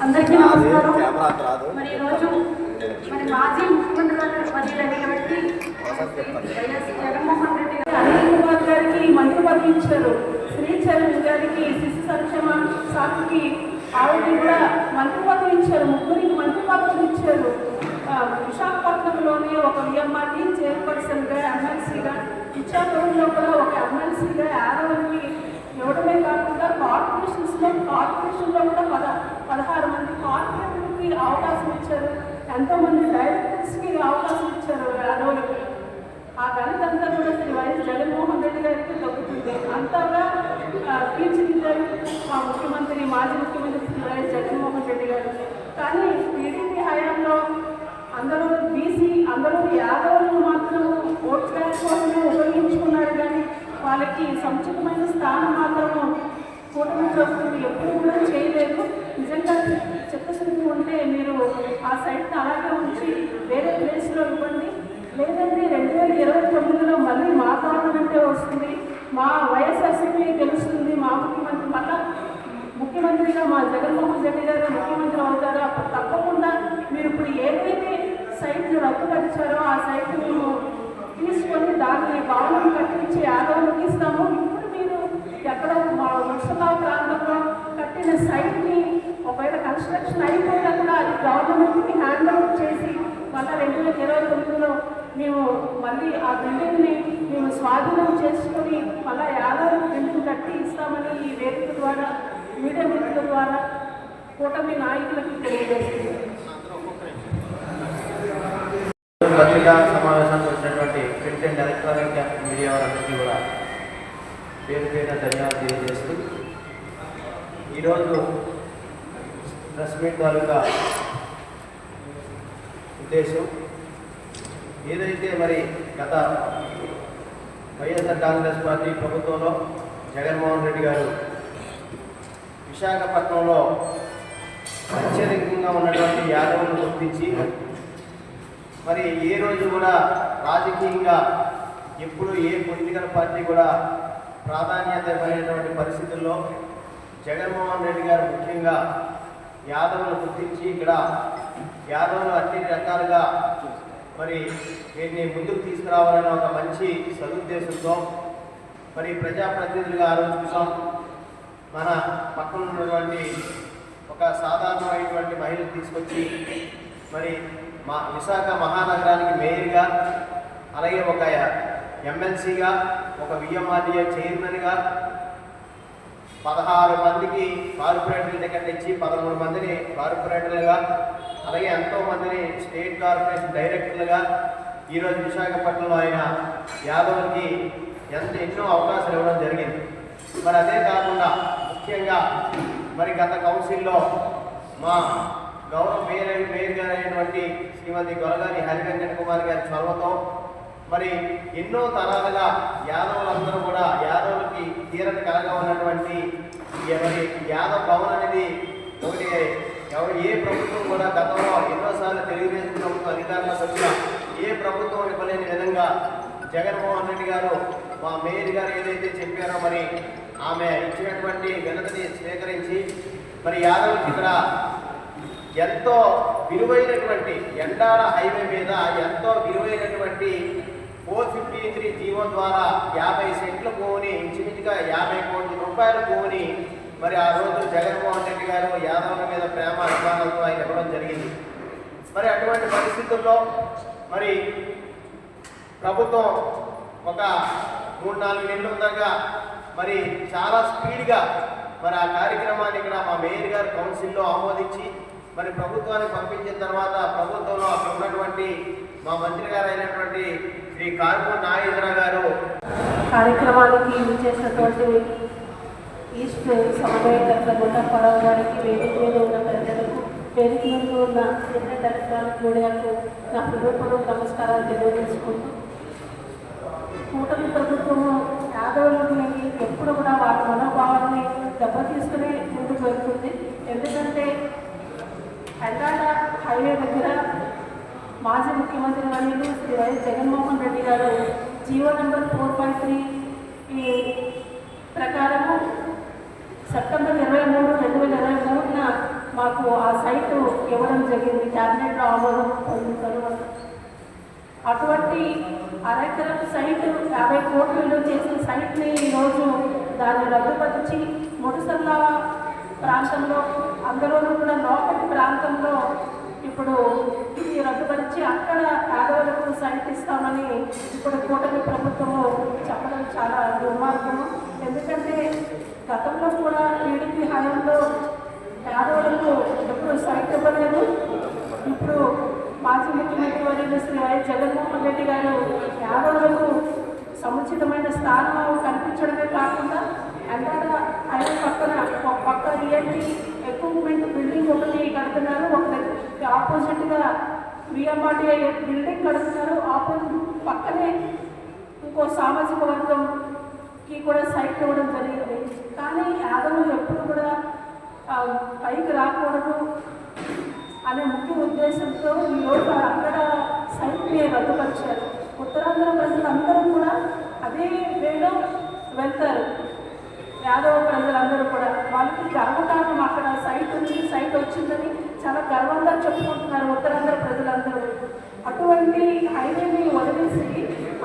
అందరికీ నమస్కారం. మరి ఈరోజు మరి మాజీ ముఖ్యమంత్రి వైఎస్ జగన్మోహన్ రెడ్డి గారు అనిల్ కుమార్ గారికి మంత్రి పదవి ఇచ్చారు శ్రీచరణ్ గారికి శిశు సంక్షేమ శాఖకి ఆవిడకి కూడా మంత్రి పదవి ఇచ్చారు ముగ్గురికి మంత్రి పదవులు ఇచ్చారు విశాఖపట్నంలోనే ఒక విఎంఆర్టీ చైర్పర్సన్గా ఎమ్మెల్సీగా ఇచ్చాపూర్లో కూడా ఒక ఎమ్మెల్సీగా యాదవ్కి ఇవ్వడమే కాకుండా కార్పొరేషన్స్లో కార్పొరేషన్లో కూడా పద పదహారు మంది కార్పొరేటర్కి అవకాశం ఇచ్చారు. ఎంతోమంది డైరెక్టర్స్కి అవకాశం ఇచ్చారు యాదవులకి. ఆ గణితంతా కూడా శ్రీ వైఎస్ జగన్మోహన్ రెడ్డి గారికి దక్కుతుంది అంతగా ఆ, తీర్చిదిద్దారు మా ముఖ్యమంత్రి మాజీ ముఖ్యమంత్రి శ్రీ జగన్మోహన్ రెడ్డి గారు. కానీ టీడీపీ హయాంలో అందరూ బీసీ అందరూ యాదవులను మాత్రం ఓట్ బ్యాంక్ కోసమే ఉపయోగించుకున్నారు. కానీ వాళ్ళకి సముచితమైన స్థానం మాత్రం కూటమి ప్రభుత్వం ఎప్పుడు కూడా చేయలేదు. నిజంగా చిత్తశుద్ధి ఉంటే మీరు ఆ సైట్ని అలాగే ఉంచి వేరే ప్లేస్లో ఇవ్వండి. లేదంటే రెండు వేల ఇరవై తొమ్మిదిలో మళ్ళీ మా గవర్నమెంటే వస్తుంది. మా వైఎస్ఆర్సీపీ గెలుస్తుంది. మా ముఖ్యమంత్రి మళ్ళా ముఖ్యమంత్రిగా మా జగన్మోహన్ రెడ్డి గారు ముఖ్యమంత్రి అవుతారు? అప్పుడు తప్పకుండా మీరు ఇప్పుడు ఏదైతే సైట్ రద్దుపరిచారో ఆ సైట్ మేము తీసుకొని దాన్ని భవనం కట్టించి ఆదరణకి ఇస్తాము. ఇప్పుడు మీరు ఎక్కడ మా మున్సిపల్ ప్రాంతంలో కట్టిన సైట్ని ఒకవేళ కన్స్ట్రక్షన్ అయిపోయినా కూడా అది గవర్నమెంట్కి హ్యాండ్ అవుట్ చేసి మళ్ళీ రెండు వేల ఇరవై తొమ్మిదిలో మేము మళ్ళీ ఆ బిల్డింగ్ని మేము స్వాధీనం చేసుకొని మళ్ళీ యాదవ్ బిల్డింగ్ కట్టి ఇస్తామని ఈ వేదిక ద్వారా మీడియా మిత్రుల ద్వారా కూటమి నాయకులకు తెలియజేస్తుంది. పత్రికా సమావేశానికి వచ్చినటువంటి ప్రింట్ అండ్ ఎలక్ట్రానిక్ మీడియా వారందరికీ కూడా పేరు పేరున ధన్యవాదాలు తెలియజేస్తూ ఈరోజు ప్రెస్ మీట్ తాలూకా ఉద్దేశం ఏదైతే మరి గత వైఎస్ఆర్ కాంగ్రెస్ పార్టీ ప్రభుత్వంలో జగన్మోహన్ రెడ్డి గారు విశాఖపట్నంలో అత్యధికంగా ఉన్నటువంటి యాదవులను గుర్తించి మరి ఏ రోజు కూడా రాజకీయంగా ఎప్పుడు ఏ పొలిటికల్ పార్టీ కూడా ప్రాధాన్యత ఇవ్వలేనటువంటి పరిస్థితుల్లో జగన్మోహన్ రెడ్డి గారు ముఖ్యంగా యాదవులను గుర్తించి ఇక్కడ యాదవులు అన్ని రకాలుగా మరి వీటిని ముందుకు తీసుకురావాలనే ఒక మంచి సదుద్దేశంతో మరి ప్రజాప్రతినిధులుగా ఆలోచిస్తాం మన పక్కన ఉన్నటువంటి ఒక సాధారణమైనటువంటి మహిళను తీసుకొచ్చి మరి మా విశాఖ మహానగరానికి మేయర్గా అలాగే ఒక ఎమ్మెల్సీగా ఒక విఎంఆర్డీఏ చైర్మన్గా పదహారు మందికి కార్పొరేటర్ల దగ్గర ఇచ్చి పదమూడు మందిని కార్పొరేటర్లుగా అలాగే ఎంతో మందిని స్టేట్ కార్పొరేషన్ డైరెక్టర్లుగా ఈరోజు విశాఖపట్నంలో ఆయన యాదవులకి ఎంత ఎన్నో అవకాశాలు ఇవ్వడం జరిగింది. మరి అదే కాకుండా ముఖ్యంగా మరి గత కౌన్సిల్లో మా గౌరవ మేయర్ మేయర్ గారు అయినటువంటి శ్రీమతి గొలగారి హరిరంజన్ కుమార్ గారి చొరవతో మరి ఎన్నో తరాలుగా యాదవులందరూ కూడా యాదవులకి తీరని కలగా ఉన్నటువంటి మరి యాదవ్ భవన్ అనేది ఒకటి ఎవరు ఏ ప్రభుత్వం కూడా గతంలో ఎన్నోసార్లు తెలుగుదేశం ప్రభుత్వం అధికారంలోకి వచ్చినా ఏ ప్రభుత్వం ఇవ్వలేని విధంగా జగన్మోహన్ రెడ్డి గారు మా మేయర్ గారు ఏదైతే చెప్పారో మరి ఆమె ఇచ్చినటువంటి వినతిని స్వీకరించి మరి యాదవ్కి ఇక్కడ ఎంతో విలువైనటువంటి ఎండాల హైవే మీద ఎంతో విలువైనటువంటి ఫోర్ ఫిఫ్టీ త్రీ జీవో ద్వారా యాభై సెంట్ల భూమిని ఇంచుమించుగా యాభై కోట్ల రూపాయల భూమిని మరి ఆ రోజు జగన్మోహన్ రెడ్డి గారు యాదవుల మీద ప్రేమ అభిమానాలతో ఆయన ఇవ్వడం జరిగింది. మరి అటువంటి పరిస్థితుల్లో మరి ప్రభుత్వం ఒక మూడు నాలుగు నెలలు దాకా మరి చాలా స్పీడ్గా మరి ఆ కార్యక్రమాన్ని ఇక్కడ మా మేయర్ గారు కౌన్సిల్లో ఆమోదించి మరి ప్రభుత్వానికి పంపించిన తర్వాత ప్రభుత్వంలో అక్కడ ఉన్నటువంటి మా మంత్రి గారు అయినటువంటి శ్రీ కార్పు నాగేంద్ర గారు కార్యక్రమానికి చేసినటువంటి ఈస్ట్ సమన్వయకర్త గుండపరావు గారికి వేదిక మీద ఉన్న ప్రజలకు వేదిక మీద ఉన్న ప్రింట్ ఎలక్ట్రానిక్ మీడియాకు నా హృదయపూర్వక నమస్కారాలు తెలియజేసుకుంటూ కూటమి ప్రభుత్వము యాదవులకి ఎప్పుడు కూడా వాళ్ళ మనోభావాన్ని దెబ్బతీసుకునే ముందుకు వెళ్తుంది ఎందుకంటే హైదరాబాద్ హైవే దగ్గర మాజీ ముఖ్యమంత్రి వర్యులు Shri YS Jaganmohan Reddy garu GO number four five three ఈ ప్రకారము సెప్టెంబర్ ఇరవై మూడు రెండు వేల ఇరవై మూడున మాకు ఆ సైట్ ఇవ్వడం జరిగింది. క్యాబినెట్లో ఆమోదం పొందిన అటువంటి అరెకరం సైట్ యాభై కోట్లు విలువ చేసిన సైట్ని ఈరోజు దాన్ని రద్దుపరిచి ముడుసల్ల ప్రాంతంలో అందులోనూ కూడా లోపలి ప్రాంతంలో ఇప్పుడు ఇది రద్దుపరిచి అక్కడ పేదవాళ్ళకు సైట్ ఇస్తామని ఇప్పుడు కూటమి ప్రభుత్వము చెప్పడం చాలా దుర్మార్గము. ఎందుకంటే గతంలో కూడా టీడీపీ హయాంలో పేదవాళ్ళకు ఎప్పుడు సైట్ ఇవ్వలేదు. ఇప్పుడు మాజీ ముఖ్యమంత్రి వర్యులు శ్రీ వైఎస్ జగన్మోహన్ రెడ్డి గారు యాదవులకు సముచితమైన స్థానం కల్పించడమే కాకుండా ఎండాడ ఆయన పక్కన ఒక పక్క రియల్టీ ఎక్విప్మెంట్ బిల్డింగ్ ఒకటి కడుతున్నారు. ఒకటి ఆపోజిట్గా విఎంఆర్టీఐ బిల్డింగ్ కడుతున్నారు. ఆపోజిట్ పక్కనే ఇంకో సామాజిక వర్గంకి కూడా సైట్ ఇవ్వడం జరిగింది. కానీ యాదవులు ఎప్పుడు కూడా పైకి రాకూడదు. అనే ముఖ్య ఉద్దేశంతో ఈరోజు అక్కడ సైట్ని రద్దుపరిచారు. ఉత్తరాంధ్ర ప్రజలందరూ కూడా అదే వేలో వెళ్తారు. యాదవ ప్రజలందరూ కూడా. వాళ్ళకి గర్వకారణం అక్కడ సైట్ ఉంది. సైట్ వచ్చిందని చాలా గర్వంగా చెప్పుకుంటున్నారు ఉత్తరాంధ్ర ప్రజలందరూ. అటువంటి హైవేని వదిలేసి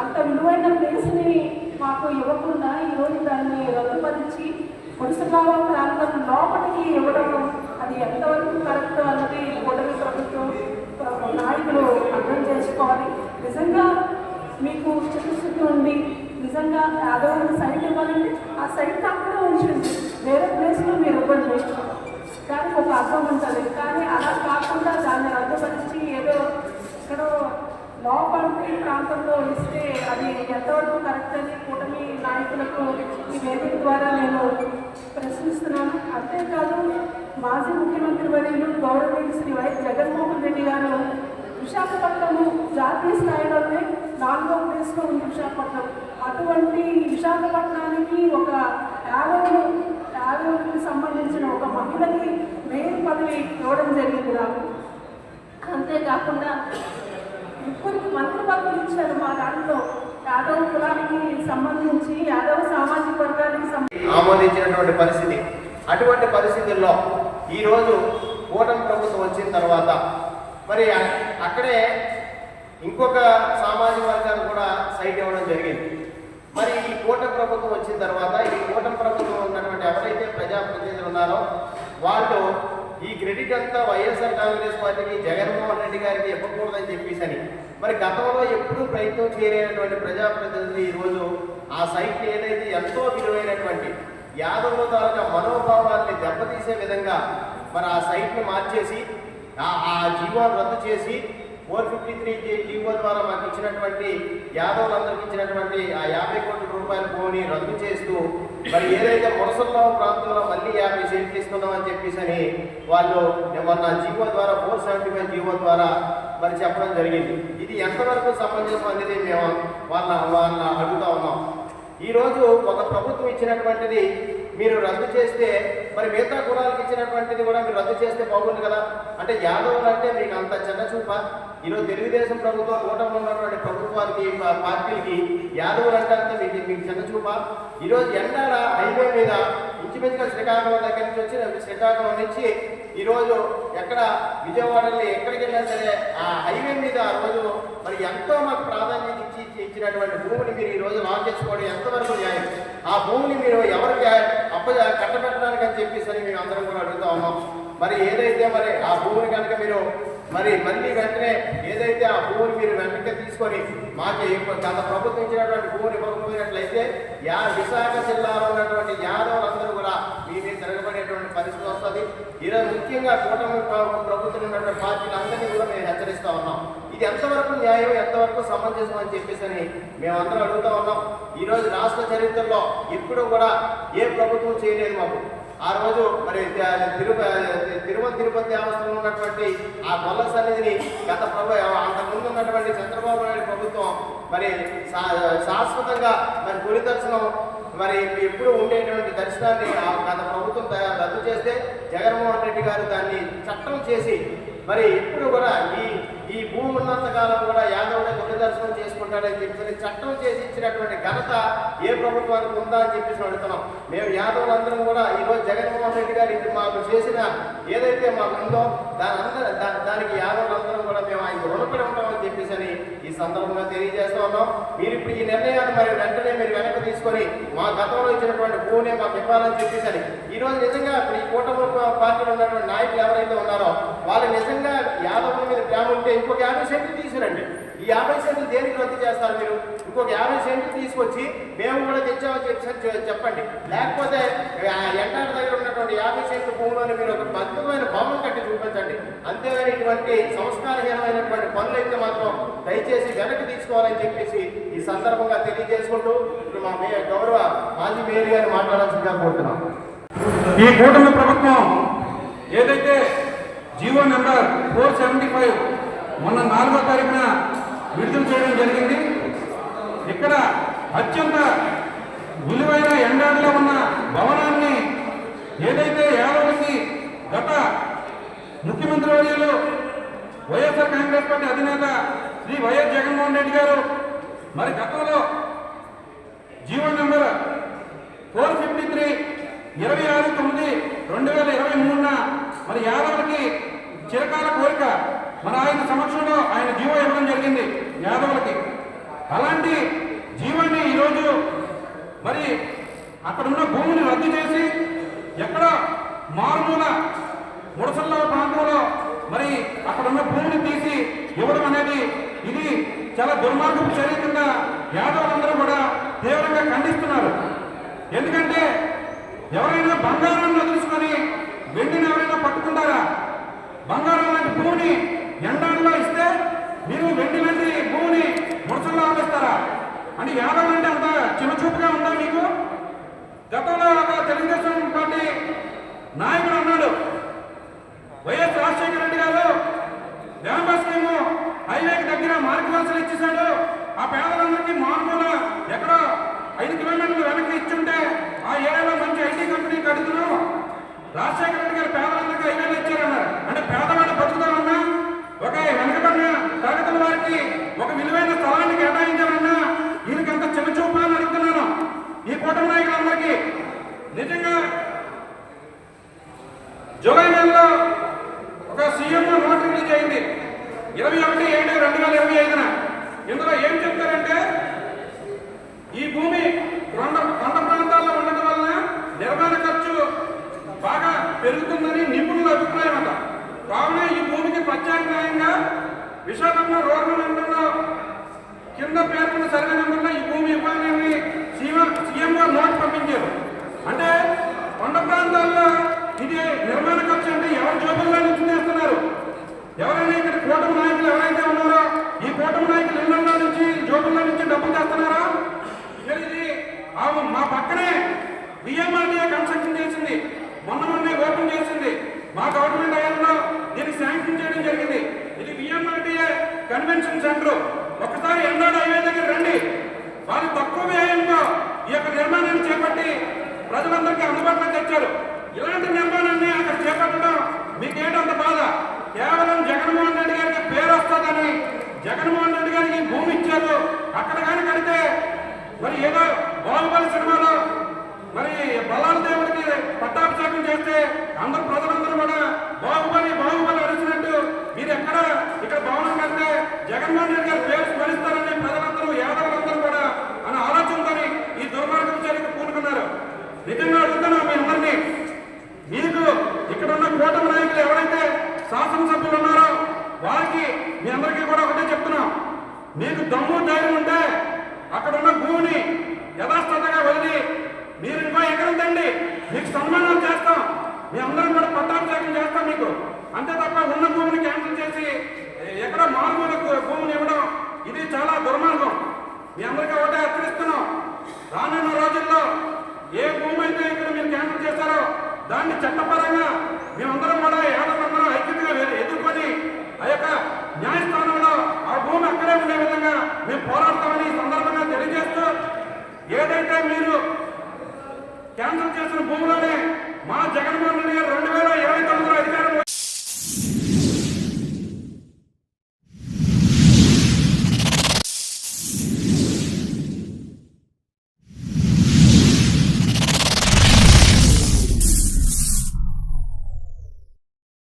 అంత విలువైన ప్లేస్ని మాకు ఇవ్వకుండా ఈరోజు దాన్ని రద్దుపరిచి పురుషభావ ప్రాంతం లోపలికి ఇవ్వడం అది ఎంతవరకు కరెక్ట్ అన్నది కూటమి ప్రభుత్వం నాయకులు అర్థం చేసుకోవాలి. నిజంగా మీకు చిత్తశుద్ధి ఉంది నిజంగా యాదవులకు సైట్ ఇవ్వాలంటే ఆ సైట్ అక్కడే ఉంచండి. వేరే ప్లేస్లో మీరు ఇవ్వండి. దానికి ఒక అర్థం ఉంటుంది. కానీ అలా కాకుండా దాన్ని అర్థపరిచి ఏదో ఎక్కడో లోపలి ప్రాంతంలో ఇస్తే అది ఎంతవరకు కరెక్ట్ అని కూటమి నాయకులకు ఈ వేదిక ద్వారా నేను ప్రశ్నిస్తున్నాను. అంతేకాదు మాజీ ముఖ్యమంత్రి వర్యులు గౌరవనీయులు శ్రీ వైఎస్ జగన్మోహన్ రెడ్డి గారు విశాఖపట్నము జాతీయ స్థాయిలోనే నాలుగో ప్లేస్లో ఉంది విశాఖపట్నం. అటువంటి విశాఖపట్నానికి ఒక యాదవులు యాదవులకు సంబంధించిన ఒక మహిళకి మెయిన్ పదవి ఇవ్వడం జరిగింది నాకు. అంతేకాకుండా ముగ్గురికి మంత్రి పదవులు ఇచ్చారు మా దాంట్లో. యాదవ కులానికి సంబంధించి యాదవ సామాజిక వర్గానికి సంబంధించినటువంటి పరిస్థితి. అటువంటి పరిస్థితుల్లో ఈరోజు కూటమి ప్రభుత్వం వచ్చిన తర్వాత మరి అక్కడే ఇంకొక సామాజిక వర్గాలు కూడా సైట్ ఇవ్వడం జరిగింది. మరి ఈ కూటమి ప్రభుత్వం వచ్చిన తర్వాత ఈ కూటమి ప్రభుత్వం ఉన్నటువంటి ఎవరైతే ప్రజాప్రతినిధులు ఉన్నారో వాళ్ళు ఈ క్రెడిట్ అంతా వైఎస్ఆర్ కాంగ్రెస్ పార్టీకి జగన్మోహన్ రెడ్డి గారికి ఇవ్వకూడదని చెప్పేసి అని మరి గతంలో ఎప్పుడూ ప్రయత్నం చేయలేనటువంటి ప్రజాప్రతినిధులు ఈరోజు ఆ సైట్ ఏదైతే ఎంతో విలువైనటువంటి యాదవుల తాలూకా మనోభావాల్ని దెబ్బతీసే విధంగా మరి ఆ సైట్ని మార్చేసి ఆ జీవోను రద్దు చేసి ఫోర్ ఫిఫ్టీ త్రీ జీవో ద్వారా మాకు ఇచ్చినటువంటి యాదవులందరికీ ఇచ్చినటువంటి ఆ యాభై కోట్ల రూపాయల భూమిని రద్దు చేస్తూ మరి ఏదైతే మురసల్లో ప్రాంతంలో మళ్ళీ యాభై సీట్లు తీసుకుందామని చెప్పేసి అని వాళ్ళు మొన్న జీవో ద్వారా ఫోర్ సెవెంటీ ఫైవ్ జీవో ద్వారా మరి చెప్పడం జరిగింది. ఇది ఎంతవరకు సమంజసం అనేది మేము వాళ్ళ వాళ్ళ అడుగుతా ఉన్నాం. ఈరోజు ఒక ప్రభుత్వం ఇచ్చినటువంటిది మీరు రద్దు చేస్తే మరి మిగతా కులాలకు ఇచ్చినటువంటిది కూడా మీరు రద్దు చేస్తే బాగుంది కదా? అంటే యాదవులు అంటే మీకు అంత చిన్న చూప? ఈరోజు తెలుగుదేశం ప్రభుత్వం కూటమి ఉన్నటువంటి ప్రభుత్వానికి పా- పార్టీలకి యాదవులు అంటే అంత మీకు మీకు చిన్న చూప? ఈరోజు ఎండాల హైవే మీద ఇంచుమించుగా శ్రీకాకుళం దగ్గర నుంచి వచ్చి శ్రీకాకుళం నుంచి ఈరోజు ఎక్కడ విజయవాడలో ఎక్కడికి వెళ్ళినా సరే ఆ హైవే మీద ఆ రోజు మరి ఎంతో మాకు ప్రాధాన్యత ఇచ్చి- ఇచ్చినటువంటి భూమిని మీరు ఈ రోజు లాక్ చేసుకోవడం ఎంతవరకు న్యాయం? ఆ భూమిని మీరు ఎవరికి అప్ప కట్టబెట్టడానికి అని చెప్పేసి అని మేము అందరం కూడా అడుగుతా ఉన్నాం. మరి ఏదైతే మరి ఆ భూమిని కనుక మీరు మరి మళ్ళీ వెంటనే ఏదైతే ఆ భూమిని మీరు వెనక్కి తీసుకొని మాకు ఇప్పుడు గత ప్రభుత్వం ఇచ్చినటువంటి భూమిని ఇవ్వకపోయినట్లయితే యా విశాఖ జిల్లాలో ఉన్నటువంటి యాదవులు కూడా మీ మీద తిరగబడేటువంటి పరిస్థితి ఈరోజు ముఖ్యంగా కూటమి ప్రభుత్వం ఉన్నటువంటి పార్టీలందరినీ కూడా మేము హెచ్చరిస్తూ ఉన్నాం. ఇది ఎంతవరకు న్యాయం ఎంతవరకు సమంజసం అని చెప్పేసి అని మేమందరం అడుగుతూ ఉన్నాం. ఈరోజు రాష్ట్ర చరిత్రలో ఎప్పుడు కూడా ఏ ప్రభుత్వం చేయలేదు మాకు. ఆ రోజు మరి తిరుపతి తిరుమల తిరుపతి దేవస్థానం ఉన్నటువంటి ఆ గొల్ల సన్నిధిని గత ప్రభు అంతకుముందు ఉన్నటువంటి చంద్రబాబు నాయుడు ప్రభుత్వం మరి శాశ్వతంగా మరి గురి దర్శనం మరి ఎప్పుడు ఉండేటువంటి దర్శనాన్ని గత ప్రభుత్వం రద్దు చేస్తే జగన్మోహన్ రెడ్డి గారు దాన్ని చట్టం చేసి మరి ఎప్పుడు కూడా ఈ ఈ భూమి ఉన్నంత కాలం కూడా యాదవుడే గుడి దర్శనం చేసుకుంటాడని చెప్పి చట్టం చేసి ఇచ్చినటువంటి ఘనత ఏ ప్రభుత్వానికి ఉందా అని చెప్పేసి అడుగుతున్నాం. మేము యాదవులందరం కూడా ఈరోజు జగన్మోహన్ రెడ్డి గారు ఇది మాకు చేసిన ఏదైతే మాకు ఉందో దాని అందరూ దానికి దానికి యాదవులందరం కూడా మేము ఆయన రుణపడి ఉంటామని చెప్పేసి అని సందర్భంగా తెలియజేస్తా ఉన్నాం. మీరు ఇప్పుడు ఈ నిర్ణయాన్ని మరి వెంటనే మీరు వెనక్కి తీసుకొని మా గతంలో ఇచ్చినటువంటి భూమిని మాకు ఇవ్వాలని చెప్పేసి అని. నిజంగా ఇప్పుడు ఈ కూటమి పార్టీలో ఉన్నటువంటి నాయకులు ఎవరైతే ఉన్నారో వాళ్ళు నిజంగా యాదవుల మీద ప్రేమ ఉంటే ఇంకొక యాభై సెంట్లు తీసుకురండి. యాభై సెంట్లు దేనికి రద్దు చేస్తారు మీరు? ఇంకొక యాభై సెంట్లు తీసుకొచ్చి మేము కూడా తెచ్చామని చెప్పి చెప్పండి. లేకపోతే ఆ ఎంటార్ దగ్గర ఉన్నటువంటి యాభై సెంట్లు భూమిలోనే మీరు ఒక భద్రమైన భవనం కట్టి చూపించండి. అంతేగాని ఇటువంటి సంస్కారహీనమైనటువంటి పనులు అయితే మాత్రం దయచేసి వెనక్కి తీసుకోవాలని చెప్పేసి ఈ సందర్భంగా తెలియజేసుకుంటూ ఇప్పుడు మా మే గౌరవ మాజీ మేయర్ గారు మాట్లాడాల్సిందిగా కోరుతున్నాం. ఈ కూటమి ప్రభుత్వం ఏదైతే GO number four seventy five మొన్న నాలుగో తారీఖున విడుదల చేయడం జరిగింది. ఇక్కడ అత్యంత విలువైన ఎండాడిలో ఉన్న భవనాన్ని ఏదైతే యాదవులకి గత ముఖ్యమంత్రి వర్యులు వైఎస్ఆర్ కాంగ్రెస్ పార్టీ అధినేత శ్రీ వైఎస్ జగన్మోహన్ రెడ్డి గారు మరి గతంలో GO number four fifty three ఇరవై ఆరు తొమ్మిది రెండు వేల ఇరవై మూడున మరి యాదవులకి చిరకాల కోరిక మన ఆయన సమక్షంలో ఆయన జీవో ఇవ్వడం జరిగింది యాదవులకి. అలాంటి జీవాన్ని ఈరోజు మరి అక్కడున్న భూమిని రద్దు చేసి ఎక్కడ మారుమూల ముడసల్ల ప్రాంతంలో మరి అక్కడున్న భూమిని తీసి ఇవ్వడం అనేది ఇది చాలా దుర్మార్గపు చర్య కింద యాదవులందరూ కూడా తీవ్రంగా ఖండిస్తున్నారు ఎందుకంటే ఎవరైనా బంగారాన్ని వదులుచుకొని వెండిని ఎవరైనా పట్టుకుంటారా బంగారం లాంటి భూమిని ఎండాల్లో ఇస్తే మీరు వెండి లాంటి భూమిని ముడసల్లో ఆపేస్తారా అంటే యాదవ్ అంటే అంత చిన్నచూపుగా ఉందా మీకు గతంలో ఒక తెలుగుదేశం పార్టీ నాయకుడు అన్నాడు వైఎస్ రాజశేఖర రెడ్డి గారు డ్యాంబా స్కీము హైవేకి దగ్గర మార్గదర్శనం ఇచ్చేశాడు ఆ పేదలందరికీ మామూలు ఎక్కడో ఐదు వెనక్కి ఇచ్చుంటే ఆ ఏరియాలో మంచి ఐటీ కంపెనీ కడుతున్నాం. రాజశేఖర రెడ్డి గారు పేదలందరికీ హైవేలు ఇచ్చారన్నారు. అంటే పేదవాడు బతుకుతామన్నా ఒక వెనకబడిన తరగతుల వారికి ఒక విలువైన స్థలాన్ని కేటాయించాలన్నా దీనికంత చిన్న చూపు అని అడుగుతున్నాను ఈ కూటమి నాయకులందరికీ నిజంగా జూలై నెలలో ఒక సీఎం నోట్ రిలీజ్ అయింది ఇరవై ఒకటి ఏడు రెండు వేల ఇరవై ఐదున. ఇందులో ఏం చెప్తారంటే ఈ భూమి కొండ కొండ ప్రాంతాల్లో ఉండటం వలన నిర్మాణ ఖర్చు బాగా పెరుగుతుందని నిపుణుల అభిప్రాయం అట కావున ఈ భూమికి ప్రత్యామ్నాయంగా విశాఖపట్నం రోడ్డు మండలంలో కింద పేర్కొన్న సర్వే నెంబర్లో ఈ భూమి ఇవ్వాలని సీఎం సీఎం గారు నోట్ పంపించారు అంటే కొండ ప్రాంతాల్లో ఇది నిర్మాణ ఖర్చు అంటే ఎవరి జోబుల్లో నుంచి చేస్తున్నారు ఎవరైనా ఇక్కడ కూటమి నాయకులు ఎవరైతే ఉన్నారో ఈ కూటమి నాయకులు ఇళ్ళలో నుంచి జోబుల్లో నుంచి డబ్బులు చేస్తున్నారా మరి ఇది ఆ మా పక్కనే బిఎంఆర్డీఏ కన్స్ట్రక్షన్ చేసింది మొన్న మొన్నే ఓపెన్ చేసింది మా గవర్నమెంట్ హయాంలో దీనికి శాంక్షన్ చేయడం జరిగింది ఇది బిఎంఆర్డీఏ కన్వెన్షన్ సెంటర్ ఒకసారి ఎండాడు హైవే దగ్గర రండి వాళ్ళు తక్కువ వ్యయంలో ఈ యొక్క నిర్మాణాన్ని చేపట్టి ప్రజలందరికీ అందుబాటులోకి తెచ్చారు ఇలాంటి నిర్మాణాన్ని అక్కడ చేపట్టడం మీకేంటంత బాధ కేవలం జగన్మోహన్ రెడ్డి గారికి పేరు వస్తుందని జగన్మోహన్ రెడ్డి గారికి ఈ భూమి ఇచ్చారు అక్కడ కానీ కడితే మరి ఏదో బాహుబలి సినిమాలో మరి బలాల దేవుడికి పట్టాభిషేకం చేస్తే అందరూ ప్రజలందరూ కూడా బాహుబలి బాహుబలి అడిచినట్టు మీరు ఎక్కడ ఇక్కడ భవనం కడితే జగన్మోహన్ రెడ్డి గారు పేరు స్మరిస్తారని ప్రజలందరూ యాదవులందరూ కూడా అనే ఆలోచనతో ఈ దుర్మార్గం చర్యకు పూనుకున్నారు. నిజంగా అడుగుతున్నా మీ అందరినీ మీకు ఇక్కడ ఉన్న కూటమి నాయకులు ఎవరైతే శాసనసభ్యులు ఉన్నారో వారికి మీ అందరికీ కూడా మీకు దమ్ము ధైర్యం ఉంటే అక్కడ ఉన్న భూమిని యథాస్థతగా వదిలి మీరు ఇంకో ఎకరం తండి మీకు సన్మానాలు చేస్తాం. మీ అందరం కూడా పట్టాభిషేకం చేస్తాం మీకు. అంతే తప్ప ఉన్న భూమిని క్యాన్సిల్ చేసి ఎక్కడ మారుమూల భూమిని ఇవ్వడం ఇది చాలా దుర్మార్గం. మీ అందరికీ ఒకటే హెచ్చరిస్తున్నాం. రానున్న రోజుల్లో ఏ భూమి అయితే ఇక్కడ మీరు క్యాన్సిల్ చేశారో దాన్ని చట్టపరంగా మేమందరం కూడా ఏడాది ఐక్యతగా ఎదురు ఎక్కడైతే మీరు క్యాన్సల్ చేసిన భూములనే మా జగన్మోహన్